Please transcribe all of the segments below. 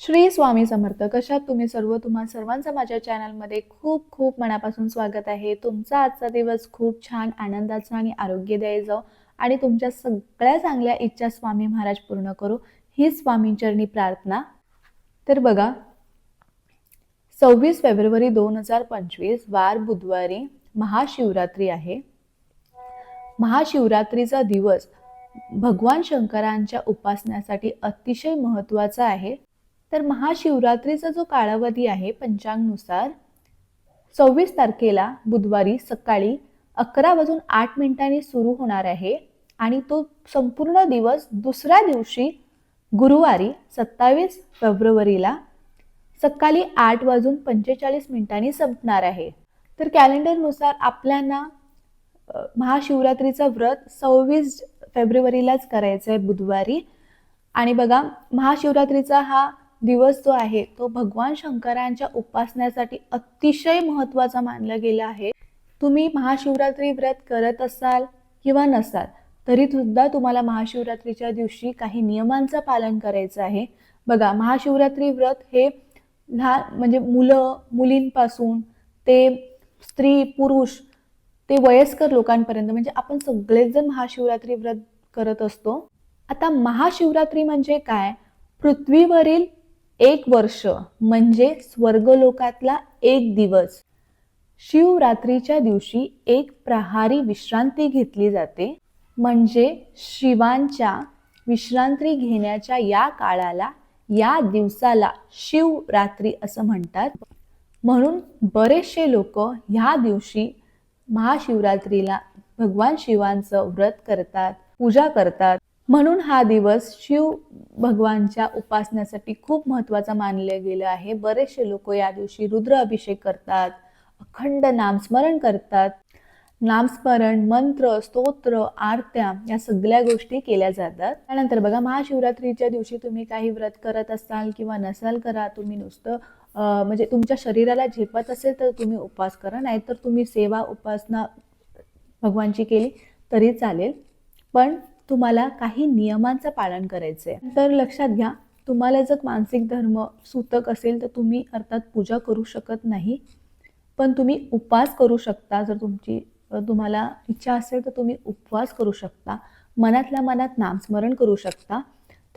श्री स्वामी समर्थ कशात तुम्ही सर्व? तुम्हा सर्वांचं माझ्या चॅनलमध्ये खूप खूप मनापासून स्वागत आहे. तुमचा आजचा दिवस खूप छान आनंदाचा आणि आरोग्यदायी जाओ आणि तुमच्या सगळ्या चांगल्या इच्छा स्वामी महाराज पूर्ण करू. ही स्वामींचरणी प्रार्थना. तर बघा सव्वीस फेब्रुवारी दोन हजार पंचवीस वार बुधवारी महाशिवरात्री आहे. महाशिवरात्रीचा दिवस भगवान शंकरांच्या उपासण्यासाठी अतिशय महत्त्वाचा आहे. तर महाशिवरात्रीचा जो कालावधी आहे पंचांगनुसार सव्वीस तारखेला बुधवारी सकाळी अकरा वाजून आठ मिनिटांनी सुरू होणार आहे आणि तो संपूर्ण दिवस दुसऱ्या दिवशी गुरुवारी सत्तावीस फेब्रुवारीला सकाळी आठ वाजून पंचेचाळीस मिनिटांनी संपणार आहे. तर कॅलेंडरनुसार आपल्याला महाशिवरात्रीचं व्रत सव्वीस फेब्रुवारीलाच करायचं आहे बुधवारी. आणि बघा महाशिवरात्रीचा हा दिवस जो आहे तो भगवान शंकरांच्या उपासण्यासाठी अतिशय महत्त्वाचा मानला गेला आहे. तुम्ही महाशिवरात्री व्रत करत असाल किंवा नसाल तरी सुद्धा तुम्हाला महाशिवरात्रीच्या दिवशी काही नियमांचं पालन करायचं आहे. बघा महाशिवरात्री व्रत हे लहान म्हणजे मुलं मुलींपासून ते स्त्री पुरुष ते वयस्कर लोकांपर्यंत म्हणजे आपण सगळेच जण महाशिवरात्री व्रत करत असतो. आता महाशिवरात्री म्हणजे काय? पृथ्वीवरील एक वर्ष म्हणजे स्वर्गलोकातला एक दिवस. शिवरात्रीच्या दिवशी एक प्रहारी विश्रांती घेतली जाते. म्हणजे शिवांच्या विश्रांती घेण्याच्या या काळाला या दिवसाला शिवरात्री असं म्हणतात. म्हणून बरेचसे लोक ह्या दिवशी महाशिवरात्रीला भगवान शिवांचं व्रत करतात पूजा करतात. म्हणून हा दिवस शिव भगवानच्या उपासनेसाठी खूप महत्त्वाचा मानले गेलं आहे. बरेचसे लोक या दिवशी रुद्र अभिषेक करतात अखंड नामस्मरण करतात. नामस्मरण मंत्र स्तोत्र आरत्या या सगळ्या गोष्टी केल्या जातात. त्यानंतर बघा महाशिवरात्रीच्या दिवशी तुम्ही काही व्रत करत असाल किंवा नसाल करा तुम्ही नुसतं म्हणजे तुमच्या शरीराला झेपत असेल तर तुम्ही उपास करा नाहीतर तुम्ही सेवा उपासना भगवानची केली तरी चालेल. पण तुम्हाला काही नियमांचं पालन करायचं आहे तर लक्षात घ्या तुम्हाला जर मानसिक धर्म सूतक असेल तर तुम्ही अर्थात पूजा करू शकत नाही. पण तुम्ही उपवास करू शकता जर तुमची तुम्हाला इच्छा असेल तर तुम्ही उपवास करू शकता. मनातल्या मनात नामस्मरण करू शकता.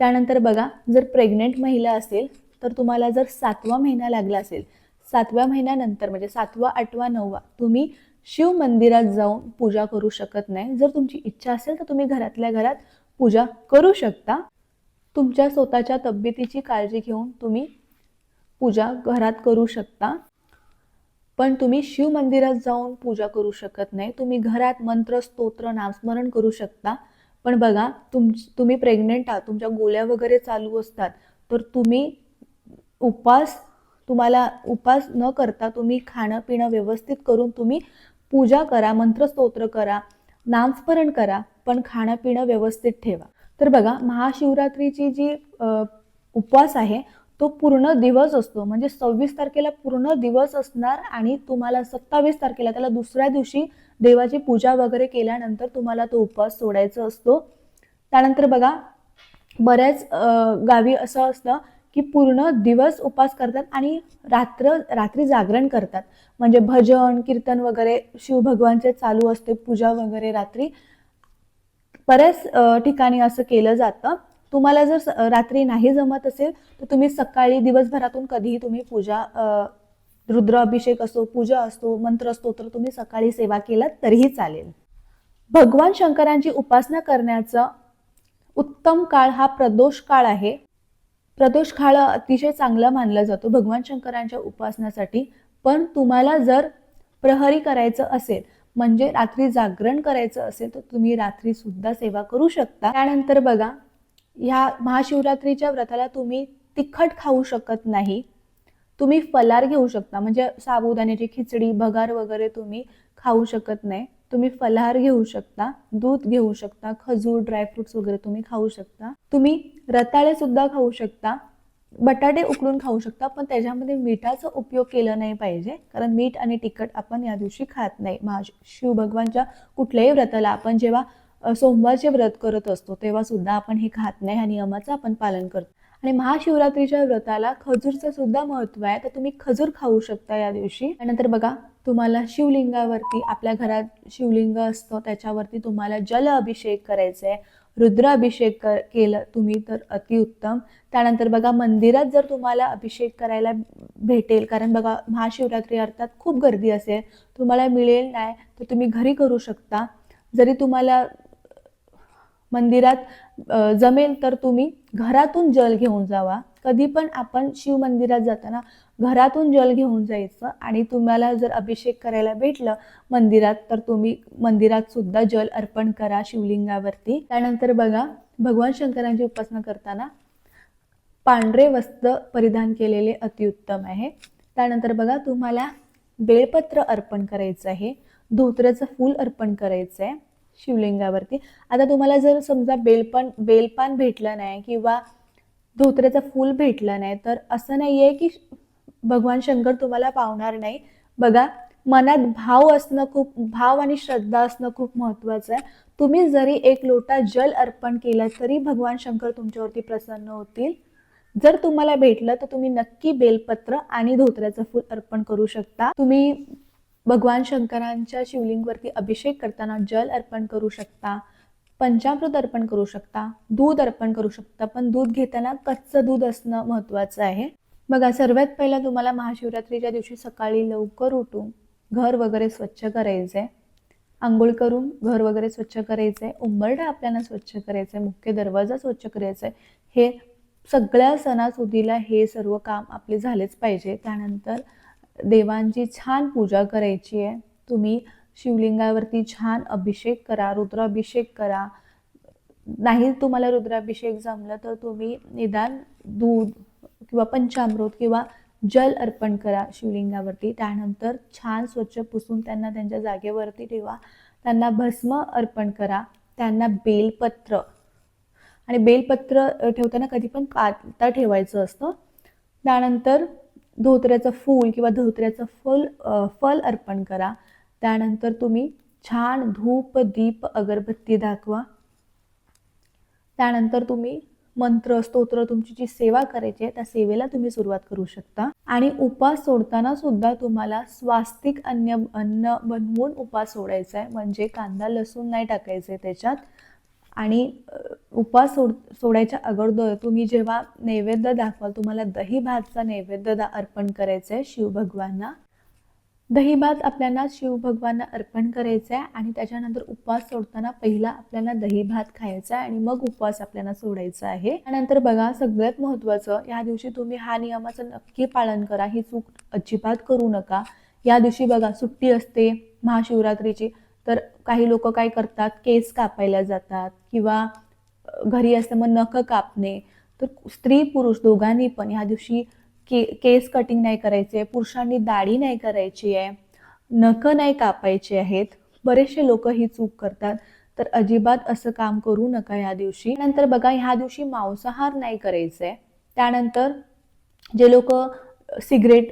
त्यानंतर बघा जर प्रेग्नेंट महिला असेल तर तुम्हाला जर सातवा महिना लागला असेल सातव्या महिन्यानंतर म्हणजे सातवा आठवा नववा तुम्ही शिव मंदिरात जाऊन पूजा करू शकत नाही. जर तुमची इच्छा असेल तर तुम्ही घरातल्या घरात पूजा करू शकता. तुमच्या स्वतःच्या तब्येतीची काळजी घेऊन तुम्ही पूजा घरात करू शकता. पण तुम्ही शिव मंदिरात जाऊन पूजा करू शकत नाही. तुम्ही घरात मंत्र स्तोत्र नामस्मरण करू शकता. पण बघा तुम तुम्ही प्रेग्नेंट आहात तुमच्या गोळ्या वगैरे चालू असतात. तर तुम्ही उपास तुम्हाला उपास न करता तुम्ही खाणं पिणं व्यवस्थित करून तुम्ही पूजा करा मंत्रस्तोत्र करा नामस्मरण करा पण खाणं पिणं व्यवस्थित ठेवा. तर बघा महाशिवरात्रीची जी उपवास आहे तो पूर्ण दिवस असतो. म्हणजे सव्वीस तारखेला पूर्ण दिवस असणार आणि तुम्हाला सत्तावीस तारखेला त्याला दुसऱ्या दिवशी देवाची पूजा वगैरे केल्यानंतर तुम्हाला तो उपवास सोडायचा असतो. त्यानंतर बघा बऱ्याच गावी असं असतं की पूर्ण दिवस उपास करतात आणि रात्र रात्री जागरण करतात. म्हणजे भजन कीर्तन वगैरे शिवभगवानचे चालू असते पूजा वगैरे रात्री. बऱ्याच ठिकाणी असं केलं जातं. तुम्हाला जर रात्री नाही जमत असेल तर तुम्ही सकाळी दिवसभरातून कधीही तुम्ही पूजा रुद्र अभिषेक असो पूजा असतो मंत्र स्तोत्र तुम्ही सकाळी सेवा केलात तरीही चालेल. भगवान शंकरांची उपासना करण्याचा उत्तम काळ हा प्रदोष काळ आहे. प्रदोष काळ अतिशय चांगला मानला जातो भगवान शंकरांच्या उपासनासाठी. पण तुम्हाला जर प्रहरी करायचं असेल म्हणजे रात्री जागरण करायचं असेल तर तुम्ही रात्री सुद्धा सेवा करू शकता. त्यानंतर बघा ह्या महाशिवरात्रीच्या व्रताला तुम्ही तिखट खाऊ शकत नाही. तुम्ही फलार घेऊ शकता म्हणजे साबुदाण्याची खिचडी भगार वगैरे तुम्ही खाऊ शकत नाही. तुम्ही फलहार घेऊ शकता दूध घेऊ शकता खजूर ड्रायफ्रुट्स वगैरे तुम्ही खाऊ शकता. तुम्ही रताळे सुद्धा खाऊ शकता बटाटे उकडून खाऊ शकता पण त्याच्यामध्ये मिठाचा उपयोग केला नाही पाहिजे कारण मीठ आणि तिखट आपण या दिवशी खात नाही. महा शिव भगवानच्या कुठल्याही व्रताला आपण जेव्हा सोमवारचे व्रत करत असतो तेव्हा सुद्धा आपण हे खात नाही ह्या नियमाचं आपण पालन करतो. आणि महाशिवरात्रीच्या व्रताला खजूरचं सुद्धा महत्त्व आहे. तर तुम्ही खजूर खाऊ शकता या दिवशी. त्यानंतर बघा तुम्हाला शिवलिंगावरती आपल्या घरात शिवलिंग असतं त्याच्यावरती तुम्हाला जल अभिषेक करायचा आहे. रुद्राभिषेक कर केलं तुम्ही तर अतिउत्तम त्यानंतर बघा मंदिरात जर तुम्हाला अभिषेक करायला भेटेल कारण बघा महाशिवरात्री अर्थात खूप गर्दी असेल तुम्हाला मिळेल नाही तर तुम्ही घरी करू शकता. जरी तुम्हाला मंदिरात जमेल तर तुम्ही घरातून जल घेऊन जावा. कधी पण आपण शिव मंदिरात जाताना घरातून जल घेऊन जायचं आणि तुम्हाला जर अभिषेक करायला भेटलं मंदिरात तर तुम्ही मंदिरात सुद्धा जल अर्पण करा शिवलिंगावरती. त्यानंतर बघा भगवान शंकरांची उपासना करताना पांढरे वस्त्र परिधान केलेले अतिउत्तम आहे. त्यानंतर बघा तुम्हाला बेलपत्र अर्पण करायचं आहे. धोत्र्याचं फूल अर्पण करायचं आहे शिवलिंगावरती. आता तुम्हाला जर समजा बेलपण बेलपान भेटलं नाही किंवा धोत्र्याचं फूल भेटलं नाही तर असं नाही आहे की भगवान शंकर तुम्हाला पावणार नाही. बघा मनात भाव असणं खूप भाव आणि श्रद्धा असणं खूप महत्त्वाचं आहे. तुम्ही जरी एक लोटा जल अर्पण केलं तरी भगवान शंकर तुमच्यावरती प्रसन्न होतील. जर तुम्हाला भेटलं तर तुम्ही नक्की बेलपत्र आणि धोत्र्याचं फूल अर्पण करू शकता. तुम्ही भगवान शंकरांच्या शिवलिंगवरती अभिषेक करताना जल अर्पण करू शकता पंचामृत अर्पण करू शकता दूध अर्पण करू शकता पण दूध घेताना कच्चं दूध असणं महत्त्वाचं आहे. बघा सर्वात पहिला तुम्हाला महाशिवरात्रीच्या दिवशी सकाळी लवकर उठून घर वगैरे स्वच्छ करायचं आहे आंघोळ करून घर वगैरे स्वच्छ करायचं आहे उंबरडा आपल्याला स्वच्छ करायचं आहे मुख्य दरवाजा स्वच्छ करायचा आहे हे सगळ्या सणासुदीला हे सर्व काम आपले झालेच पाहिजे. त्यानंतर देवांची छान पूजा करायची आहे. तुम्ही शिवलिंगावरती छान अभिषेक करा रुद्राभिषेक करा. नाही तुम्हाला रुद्राभिषेक जमलं तर तुम्ही निदान दूध किंवा पंचामृत किंवा जल अर्पण करा शिवलिंगावरती. त्यानंतर छान स्वच्छ पुसून त्यांना त्यांच्या जागेवरती ठेवा. त्यांना भस्म अर्पण करा. त्यांना बेलपत्र. आणि बेलपत्र ठेवताना कधी पण काता ठेवायचं असतं. त्यानंतर धोत्र्याचं फूल किंवा धोत्र्याचं फल फल अर्पण करा. त्यानंतर तुम्ही छान धूप दीप अगरबत्ती दाखवा. त्यानंतर तुम्ही मंत्र स्तोत्र तुमची जी सेवा करायची आहे त्या सेवेला तुम्ही सुरुवात करू शकता. आणि उपास सोडताना सुद्धा तुम्हाला स्वास्तिक अन्न अन्न बनवून उपास सोडायचा आहे. म्हणजे कांदा लसूण नाही टाकायचे त्याच्यात. आणि उपवास उपास सोड सोडायच्या अगोदर तुम्ही जेव्हा नैवेद्य दाखवाल तुम्हाला दही भातचा नैवेद्य दा अर्पण करायचं आहे शिवभगवांना. दही भात आपल्याला शिवभगवांना अर्पण करायचा आहे आणि त्याच्यानंतर उपवास सोडताना पहिला आपल्याला दही भात खायचा आहे आणि मग उपवास आपल्याला सोडायचा आहे. त्यानंतर बघा सगळ्यात महत्त्वाचं या दिवशी तुम्ही हा नियमाचं नक्की पालन करा. ही चूक अजिबात करू नका. या दिवशी बघा सुट्टी असते महाशिवरात्रीची. तर काही लोक काय करतात केस कापायला जातात किंवा घरी असल्यामुळे मग नख कापणे. तर स्त्री पुरुष दोघांनी पण ह्या दिवशी के केस कटिंग नाही करायचे पुरुषांनी दाढी नाही करायची आहे नख नाही कापायचे आहेत. बरेचसे लोक ही चूक करतात. तर अजिबात असं काम करू नका ह्या दिवशी. नंतर बघा ह्या दिवशी मांसाहार नाही करायचं आहे त्यानंतर जे लोक सिगरेट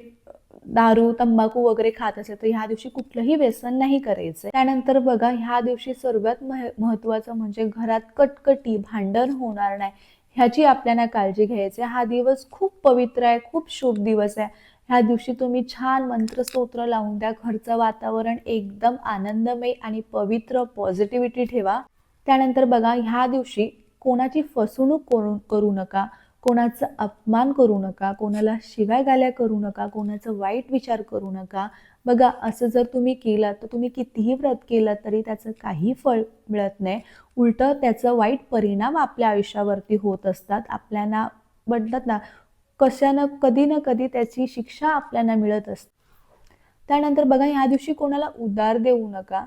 दारू तंबाखू वगैरे खात असेल तर ह्या दिवशी कुठलंही व्यसन नाही करायचं. त्यानंतर बघा ह्या दिवशी सर्वात मह म्हणजे घरात कटकटी भांडण होणार नाही. ह्याची आपल्याला काळजी घ्यायची हा दिवस खूप पवित्र आहे खूप शुभ दिवस आहे. ह्या दिवशी तुम्ही छान मंत्रस्तोत्र लावून द्या. घरचं वातावरण एकदम आनंदमय आणि पवित्र पॉझिटिव्हिटी ठेवा. त्यानंतर बघा ह्या दिवशी कोणाची फसवणूक करू करू नका. कोणाचा अपमान करू नका कोणाला शिवाय गाल्या करू नका कोणाचा वाईट विचार करू नका. बघा असं जर तुम्ही केलं तर तुम्ही कितीही व्रत केलं तरी त्याचं काही फळ मिळत नाही. उलटं त्याचं वाईट परिणाम आपल्या आयुष्यावरती होत असतात. आपल्याला म्हणतात ना कशानं कधी ना कधी त्याची शिक्षा आपल्याला मिळत असते. त्यानंतर बघा ह्या दिवशी कोणाला उधार देऊ नका.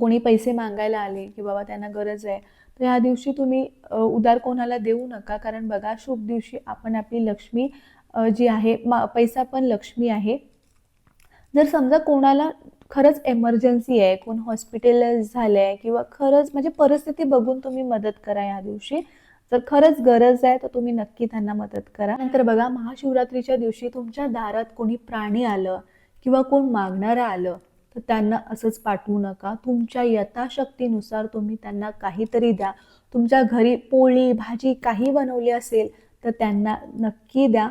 कोणी पैसे मागायला आले की बाबा त्यांना गरज आहे. तर ह्या दिवशी तुम्ही उदार कोणाला देऊ नका. कारण बघा शुभ दिवशी आपण आपली लक्ष्मी जी आहे मा पैसा पण लक्ष्मी आहे. जर समजा कोणाला खरंच एमर्जन्सी आहे कोण हॉस्पिटलाइज झालं आहे किंवा खरंच म्हणजे परिस्थिती बघून तुम्ही मदत करा या दिवशी. जर खरंच गरज आहे तर तुम्ही नक्की त्यांना मदत करा. नंतर बघा महाशिवरात्रीच्या दिवशी तुमच्या दारात कोणी प्राणी आलं किंवा कोण मागणारं आलं तर त्यांना असंच पाठवू नका. तुमच्या यथाशक्तीनुसार तुम्ही त्यांना काहीतरी द्या. तुमच्या घरी पोळी भाजी काही बनवली असेल तर त्यांना नक्की द्या.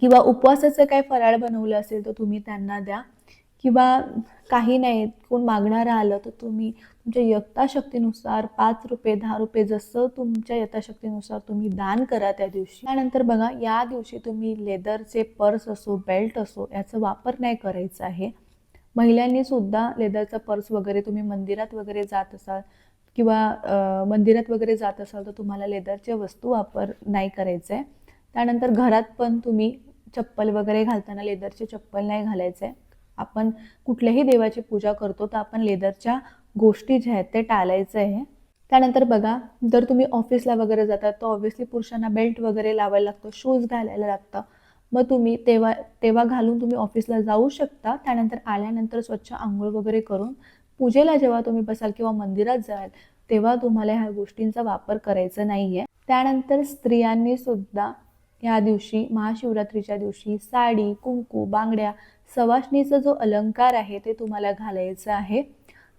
किंवा उपवासाचं काय फराळ बनवलं असेल तर तुम्ही त्यांना द्या. किंवा काही नाही कोण मागणारं आलं तर तुम्ही तुमच्या यथाशक्तीनुसार पाच रुपये दहा रुपये जसं तुमच्या यथाशक्तीनुसार तुम्ही दान करा त्या दिवशी. त्यानंतर बघा या दिवशी तुम्ही लेदरचे पर्स असो बेल्ट असो याचा वापर नाही करायचा आहे. महिलांनी सुद्धा लेदरचा पर्स वगैरे तुम्ही मंदिरात वगैरे जात असाल किंवा मंदिरात वगैरे जात असाल तर तुम्हाला लेदरच्या वस्तू वापर नाही करायचं. आहे त्यानंतर घरात पण तुम्ही चप्पल वगैरे घालताना लेदरचे चप्पल नाही घालायचे. आहे आपण कुठल्याही देवाची पूजा करतो तर आपण लेदरच्या गोष्टी ज्या आहेत ते टाळायचं. आहे त्यानंतर बघा जर तुम्ही ऑफिसला वगैरे जातात तर ऑब्व्हियसली पुरुषांना बेल्ट वगैरे लावायला लागतो शूज घालायला लागतं. मग तुम्ही तेव्हा तेव्हा घालून तुम्ही ऑफिसला जाऊ शकता. त्यानंतर आल्यानंतर स्वच्छ आंघोळ वगैरे करून पूजेला जेव्हा तुम्ही बसाल किंवा मंदिरात जाल तेव्हा तुम्हाला ह्या गोष्टींचा वापर करायचा नाही आहे त्यानंतर स्त्रियांनी सुद्धा या दिवशी महाशिवरात्रीच्या दिवशी साडी कुंकू बांगड्या सवाशणीचा जो अलंकार आहे ते तुम्हाला घालायचं आहे.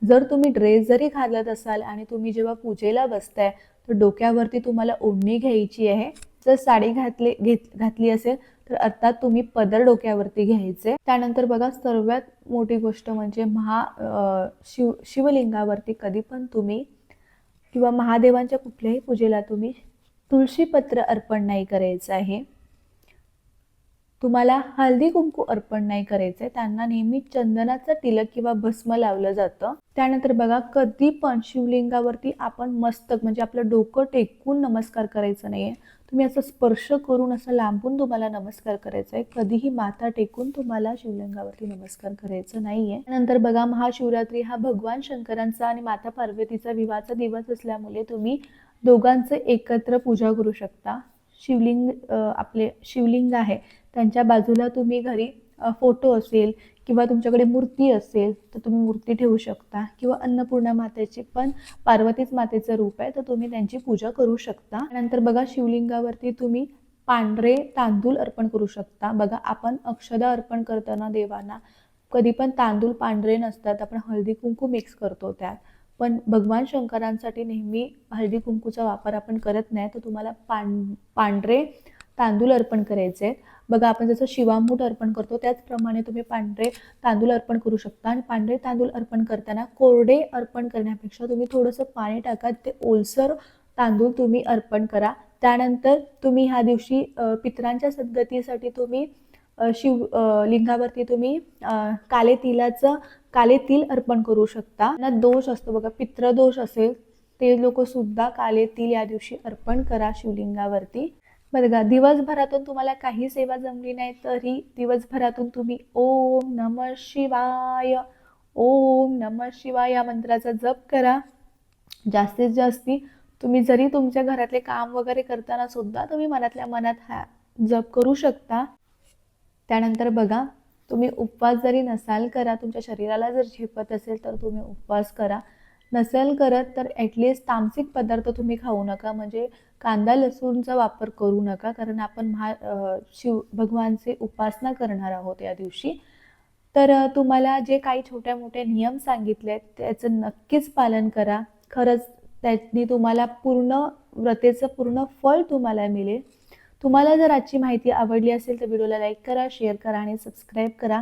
जर तुम्ही ड्रेस जरी घालत असाल आणि तुम्ही जेव्हा पूजेला बसताय तर डोक्यावरती तुम्हाला ओढणी घ्यायची आहे. जर साडी घातली घेत घातली असेल तर आता तुम्ही पदर डोक्यावरती घ्यायचे. त्यानंतर बघा सर्वात मोठी गोष्ट म्हणजे महा शिव शिवलिंगावरती कधी पण तुम्ही किंवा महादेवांच्या कुठल्याही पूजेला तुम्ही तुळशीपत्र अर्पण नाही करायचं आहे. तुम्हाला हळदी कुंकू अर्पण नाही करायचंय. त्यांना नेहमी चंदनाचं तिलक किंवा भस्म लावलं जातं. त्यानंतर बघा कधी पण शिवलिंगावरती आपण मस्तक म्हणजे आपलं डोकं टेकून नमस्कार करायचं नाहीये. तुम्ही असं स्पर्श करून असं लांबून तुम्हाला नमस्कार करायचा आहे. कधीही माथा टेकून तुम्हाला शिवलिंगावरती नमस्कार करायचं नाहीये. नंतर बघा महाशिवरात्री हा भगवान शंकरांचा आणि माता पार्वतीचा विवाहाचा दिवस असल्यामुळे तुम्ही दोघांचं एकत्र पूजा करू शकता. शिवलिंग आपले शिवलिंग आहे. त्यांच्या बाजूला तुम्ही घरी फोटो असेल किंवा तुमच्याकडे मूर्ती असेल तर तुम्ही मूर्ती ठेवू शकता. किंवा अन्नपूर्णा मातेची पण पार्वतीच मातेचं रूप आहे तर तुम्ही त्यांची पूजा करू शकता. नंतर बघा शिवलिंगावरती तुम्ही पांढरे तांदूळ अर्पण करू शकता. बघा आपण अक्षदा अर्पण करताना देवांना कधी पण तांदूळ पांढरे नसतात आपण हळदी कुंकू मिक्स करतो त्यात. पण भगवान शंकरांसाठी नेहमी हळदी कुंकूचा वापर आपण करत नाही तर तुम्हाला पां पांढरे तांदूळ अर्पण करायचे आहेत. बघा आपण जसं शिवामूठ अर्पण करतो त्याचप्रमाणे तुम्ही पांढरे तांदूळ अर्पण करू शकता. आणि पांढरे तांदूळ अर्पण करताना कोरडे अर्पण करण्यापेक्षा तुम्ही थोडंसं पाणी टाका ते ओलसर तांदूळ तुम्ही अर्पण करा. त्यानंतर तुम्ही ह्या दिवशी पितरांच्या सद्गतीसाठी तुम्ही शिव लिंगावरती तुम्ही काले तिलाचं काले तिल अर्पण करू शकता. ना दोष असतो बघा पित्रदोष असेल ते लोक सुद्धा काले तिल या दिवशी अर्पण करा शिवलिंगावरती. बघा दिवसभरातून तुम्हाला काही सेवा जमली नाही तरी दिवसभरातून तुम्ही ओम नम शिवाय ओम नम शिवाय या मंत्राचा जप करा. जास्तीत जास्ती तुम्ही जरी तुमच्या घरातले काम वगैरे करताना सुद्धा तुम्ही मनातल्या मनात हा जप करू शकता. त्यानंतर बघा तुम्ही उपवास जरी नसाल करा तुमच्या शरीराला जर झेपत असेल तर तुम्ही उपवास करा. नसेल करत तर ॲटलिस्ट तामसिक पदार्थ तुम्ही खाऊ नका. म्हणजे कांदा लसूणचा वापर करू नका. कारण आपण महा शिव भगवानचे उपासना करणार आहोत या दिवशी. तर तुम्हाला जे काही छोट्या मोठे नियम सांगितले आहेत त्याचं नक्कीच पालन करा. खरंच त्यांनी तुम्हाला पूर्ण व्रतेचं पूर्ण फळ तुम्हाला मिळेल. तुम्हाला जर आजची माहिती आवडली असेल तर व्हिडिओला लाईक करा शेअर करा आणि सबस्क्राईब करा.